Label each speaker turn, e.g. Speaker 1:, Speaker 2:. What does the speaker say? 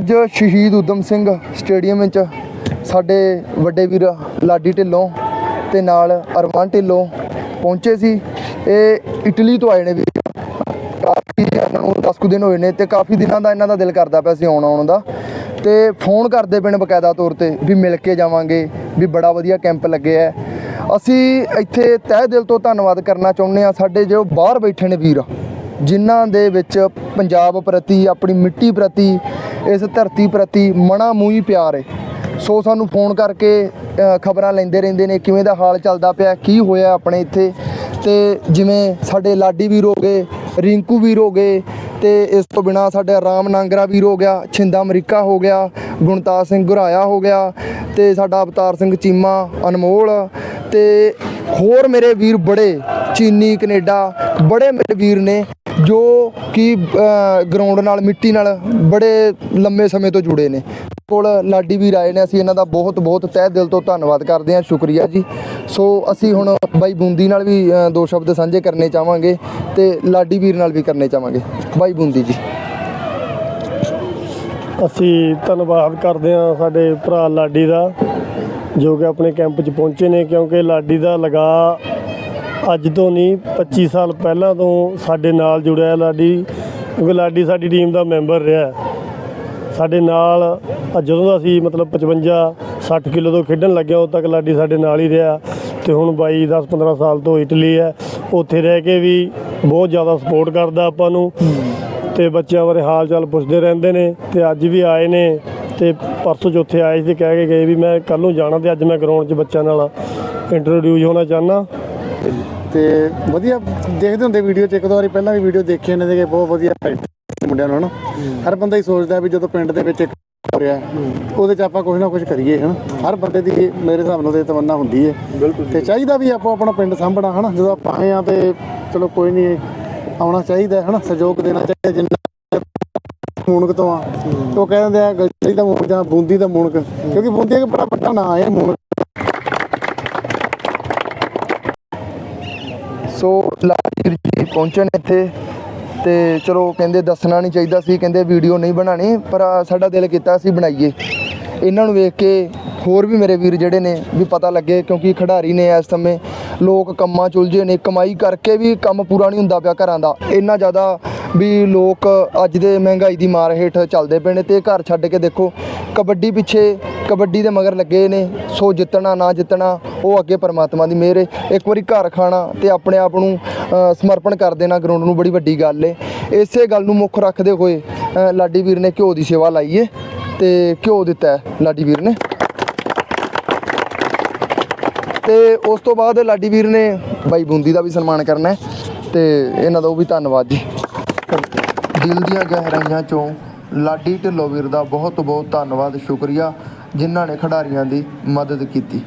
Speaker 1: ਅੱਜ ਸ਼ਹੀਦ ਉਦਮ ਸਿੰਘ ਸਟੇਡੀਅਮ ਵਿੱਚ ਸਾਡੇ ਵੱਡੇ ਵੀਰ ਲਾਡੀ ਢਿੱਲੋਂ ਤੇ ਨਾਲ ਅਰਮਾਨ ਢਿੱਲੋਂ ਪਹੁੰਚੇ ਸੀ। ਇਹ ਇਟਲੀ ਤੋਂ ਆਏ ਨੇ ਵੀ ਕਾਫੀ ਇਹਨਾਂ ਨੂੰ 10 ਕੁ ਦਿਨ ਹੋਏ ਨੇ ਤੇ ਕਾਫੀ ਦਿਨਾਂ ਦਾ ਇਹਨਾਂ ਦਾ ਦਿਲ ਕਰਦਾ ਪਿਆ ਸੀ ਆਉਣ ਆਉਣ ਦਾ। ਤੇ ਫੋਨ ਕਰਦੇ ਪਏ ਨੇ ਬਕਾਇਦਾ ਤੌਰ ਤੇ ਵੀ ਮਿਲ ਕੇ ਜਾਵਾਂਗੇ, ਵੀ ਬੜਾ ਵਧੀਆ ਕੈਂਪ ਲੱਗਿਆ ਹੈ ਅਸੀਂ ਇੱਥੇ ਤਹਿ ਦਿਲ ਤੋਂ ਧੰਨਵਾਦ ਕਰਨਾ ਚਾਹੁੰਦੇ ਆ ਸਾਡੇ ਜੋ ਬਾਹਰ ਬੈਠੇ ਨੇ ਵੀਰ ਜਿਨ੍ਹਾਂ ਦੇ ਵਿੱਚ ਪੰਜਾਬ ਪ੍ਰਤੀ, ਆਪਣੀ ਮਿੱਟੀ ਪ੍ਰਤੀ, ਇਸ ਧਰਤੀ ਪ੍ਰਤੀ ਮਣਾ ਮੂੰਹੀ ਪਿਆਰ ਹੈ ਸੋ ਸਾਨੂੰ ਫੋਨ ਕਰਕੇ ਖਬਰਾਂ ਲੈਂਦੇ ਰਹਿੰਦੇ ਨੇ, ਕਿਵੇਂ ਦਾ ਹਾਲ ਚੱਲਦਾ ਪਿਆ, ਕੀ ਹੋਇਆ ਆਪਣੇ ਇੱਥੇ? ਤੇ ਜਿਵੇਂ ਸਾਡੇ ਲਾਡੀ ਵੀਰ ਹੋ ਗਏ, ਰਿੰਕੂ ਵੀਰ ਹੋ ਗਏ, ਤੇ ਇਸ ਤੋਂ ਬਿਨਾ ਸਾਡੇ ਰਾਮ ਨਾਂਗਰਾ ਵੀਰ ਹੋ ਗਿਆ, ਛਿੰਦਾ ਅਮਰੀਕਾ ਹੋ ਗਿਆ ਗੁਣਤਾਜ ਸਿੰਘ ਗੁਰਾਇਆ ਹੋ ਗਿਆ, ਤੇ ਸਾਡਾ ਅਵਤਾਰ ਸਿੰਘ ਚੀਮਾ, ਅਨਮੋਲ, ਤੇ ਹੋਰ ਮੇਰੇ ਵੀਰ ਬੜੇ, ਚੀਨੀ, ਕੈਨੇਡਾ, ਬੜੇ ਮੇਰੇ ਵੀਰ ਨੇ। ਜੋ ਕਿ ਗਰਾਊਂਡ ਨਾਲ, ਮਿੱਟੀ ਨਾਲ ਬੜੇ ਲੰਮੇ ਸਮੇਂ ਤੋਂ ਜੁੜੇ ਨੇ। ਕੋਲ ਲਾਡੀ ਵੀਰ ਆਏ ਨੇ, ਅਸੀਂ ਇਹਨਾਂ ਦਾ ਬਹੁਤ ਬਹੁਤ ਤਹਿ ਦਿਲ ਤੋਂ ਧੰਨਵਾਦ ਕਰਦੇ ਹਾਂ, ਸ਼ੁਕਰੀਆ ਜੀ। ਸੋ ਅਸੀਂ ਹੁਣ ਬਾਈ ਬੂੰਦੀ ਨਾਲ ਵੀ ਦੋ ਸ਼ਬਦ ਸਾਂਝੇ ਕਰਨੇ ਚਾਹਾਂਗੇ ਤੇ ਲਾਡੀ ਵੀਰ ਨਾਲ ਵੀ ਕਰਨੇ ਚਾਹਾਂਗੇ। ਬਾਈ ਬੂੰਦੀ ਜੀ।
Speaker 2: ਅਸੀਂ ਧੰਨਵਾਦ ਕਰਦੇ ਹਾਂ ਸਾਡੇ ਭਰਾ ਲਾਡੀ ਦਾ, ਜੋ ਕਿ ਆਪਣੇ ਕੈਂਪ 'ਚ ਪਹੁੰਚੇ ਨੇ, ਕਿਉਂਕਿ ਲਾਡੀ ਦਾ ਲਗਾ ਅੱਜ ਤੋਂ ਨਹੀਂ 25 ਸਾਲ ਪਹਿਲਾਂ ਤੋਂ ਸਾਡੇ ਨਾਲ ਜੁੜਿਆ ਲਾਡੀ, ਕਿਉਂਕਿ ਲਾਡੀ ਸਾਡੀ ਟੀਮ ਦਾ ਮੈਂਬਰ ਰਿਹਾ ਸਾਡੇ ਨਾਲ ਜਦੋਂ ਦਾ ਅਸੀਂ ਮਤਲਬ 55 60 ਕਿਲੋ ਤੋਂ ਖੇਡਣ ਲੱਗਿਆ, ਉਦੋਂ ਤੱਕ ਲਾਡੀ ਸਾਡੇ ਨਾਲ ਹੀ ਰਿਹਾ ਤੇ ਹੁਣ ਬਾਈ 10 15 ਸਾਲ ਤੋਂ ਇਟਲੀ ਹੈ। ਉੱਥੇ ਰਹਿ ਕੇ ਵੀ ਬਹੁਤ ਜ਼ਿਆਦਾ ਸਪੋਰਟ ਕਰਦਾ ਆਪਾਂ ਨੂੰ। ਤੇ ਬੱਚਿਆਂ ਬਾਰੇ ਹਾਲ ਚਾਲ ਪੁੱਛਦੇ ਰਹਿੰਦੇ ਨੇ ਤੇ ਅੱਜ ਵੀ ਆਏ ਨੇ ਤੇ ਪਰਸੋਂ ਚੌਥੇ ਆਏ ਸੀ ਤੇ ਕਹਿ ਕੇ ਗਏ ਵੀ ਮੈਂ ਕੱਲ ਨੂੰ ਜਾਣਾ ਤੇ ਅੱਜ ਮੈਂ ਗਰਾਊਂਡ 'ਚ ਬੱਚਿਆਂ ਨਾਲ ਇੰਟਰੋਡਿਊਸ ਹੋਣਾ ਚਾਹਨਾ
Speaker 3: ਤੇ ਵਧੀਆ ਦੇਖਦੇ ਹੁੰਦੇ ਵੀਡੀਓ ਚ ਇੱਕ ਦੋ ਵਾਰੀ ਪਹਿਲਾਂ ਵੀ ਵੀਡੀਓ ਦੇਖੇ ਨੇ ਤੇ ਬਹੁਤ ਵਧੀਆ ਮੁੰਡਿਆਂ ਨੂੰ ਹਨਾ? ਹਰ ਬੰਦਾ ਹੀ ਸੋਚਦਾ ਵੀ ਜਦੋਂ ਪਿੰਡ ਦੇ ਵਿੱਚ ਇੱਕ ਹੋ ਰਿਹਾ ਉਹਦੇ ਚ ਆਪਾਂ ਕੁਝ ਨਾ ਕੁਝ ਕਰੀਏ ਹਨਾ? ਹਰ ਬੰਦੇ ਦੀ ਮੇਰੇ ਹਿਸਾਬ ਨਾਲ ਤੇ ਤਮੰਨਾ ਹੁੰਦੀ ਹੈ ਤੇ ਚਾਹੀਦਾ ਵੀ ਆਪਾਂ ਆਪਣਾ ਪਿੰਡ ਸਾਂਭਣਾ ਹਨਾ? ਜਦੋਂ ਆਪਾਂ ਆਏ ਆ ਤੇ ਚਲੋ ਕੋਈ ਨਹੀਂ ਆਉਣਾ ਚਾਹੀਦਾ ਹਨਾ? ਸਹਿਯੋਗ ਦੇਣਾ ਚਾਹੀਦਾ ਜਿੰਨਾ ਮੂਨਕ ਤੋਂ ਆ। ਉਹ ਕਹਿੰਦੇ ਆ ਗਲੀ ਦਾ ਮੂਨਕ ਜਾਂ ਬੂੰਦੀ ਦਾ ਮੂਨਕ ਕਿਉਂਕਿ ਬੂੰਦੀ ਇੱਕ ਬੜਾ ਵੱਡਾ ਨਾਂ ਹੈ ਮੂਨਕ।
Speaker 1: ਸੋ ਲਾਡੀ ਜੀ ਪਹੁੰਚੇ ਨੇ ਇੱਥੇ ਤੇ ਚਲੋ ਕਹਿੰਦੇ ਦੱਸਣਾ ਨਹੀਂ ਚਾਹੀਦਾ ਸੀ, ਕਹਿੰਦੇ ਵੀਡੀਓ ਨਹੀਂ ਬਣਾਣੀ ਪਰ ਸਾਡਾ ਦਿਲ ਕੀਤਾ ਅਸੀਂ ਬਣਾਈਏ। ਇਹਨਾਂ ਨੂੰ ਵੇਖ ਕੇ ਹੋਰ ਵੀ ਮੇਰੇ ਵੀਰ ਜਿਹੜੇ ਨੇ ਵੀ ਪਤਾ ਲੱਗੇ, ਕਿਉਂਕਿ ਖਿਡਾਰੀ ਨੇ ਇਸ ਸਮੇਂ ਲੋਕ ਕੰਮਾਂ 'ਚ ਉਲਝੇ ਨੇ, ਕਮਾਈ ਕਰਕੇ ਵੀ ਕੰਮ ਪੂਰਾ ਨਹੀਂ ਹੁੰਦਾ ਪਿਆ ਘਰਾਂ ਦਾ। ਇੰਨਾ ਜ਼ਿਆਦਾ ਵੀ ਲੋਕ ਅੱਜ ਦੇ ਮਹਿੰਗਾਈ ਦੀ ਮਾਰ ਹੇਠ ਚੱਲਦੇ ਪਏ ਨੇ ਤੇ ਘਰ ਛੱਡ ਕੇ ਦੇਖੋ, ਕਬੱਡੀ ਪਿੱਛੇ ਕਬੱਡੀ ਦੇ ਮਗਰ ਲੱਗੇ ਨੇ, ਸੋ ਜਿੱਤਣਾ ਨਾ ਜਿੱਤਣਾ, ਉਹ ਅੱਗੇ ਪਰਮਾਤਮਾ ਦੀ ਮਿਹਰ ਹੈ ਇੱਕ ਵਾਰੀ ਘਰ ਖਾਣਾ ਤੇ ਆਪਣੇ ਆਪ ਨੂੰ ਸਮਰਪਣ ਕਰ ਦੇਣਾ ਗਰਾਊਂਡ ਨੂੰ ਬੜੀ ਵੱਡੀ ਗੱਲ ਏ। ਇਸੇ ਗੱਲ ਨੂੰ ਮੁੱਖ ਰੱਖਦੇ ਹੋਏ ਲਾਡੀ ਵੀਰ ਨੇ ਘਿਓ ਦੀ ਸੇਵਾ ਲਾਈ ਏ ਤੇ ਘਿਓ ਦਿੱਤਾ ਲਾਡੀ ਵੀਰ ਨੇ। ਤੇ ਉਸ ਤੋਂ ਬਾਅਦ ਲਾਡੀ ਵੀਰ ਨੇ ਬਾਈ ਬੂੰਦੀ ਦਾ ਵੀ ਸਨਮਾਨ ਕਰਨਾ ਹੈ ਤੇ ਇਹਨਾਂ ਦਾ ਉਹ ਵੀ ਧੰਨਵਾਦ ਜੀ। ਦਿਲ ਦੀਆਂ ਗਹਿਰਾਈਆਂ ਚੋਂ ਲਾਡੀ ਢਿੱਲੋਂ ਵੀਰ ਦਾ ਬਹੁਤ ਬਹੁਤ ਧੰਨਵਾਦ, ਸ਼ੁਕਰੀਆ, ਜਿਨ੍ਹਾਂ ਨੇ ਖਿਡਾਰੀਆਂ ਦੀ ਮਦਦ ਕੀਤੀ।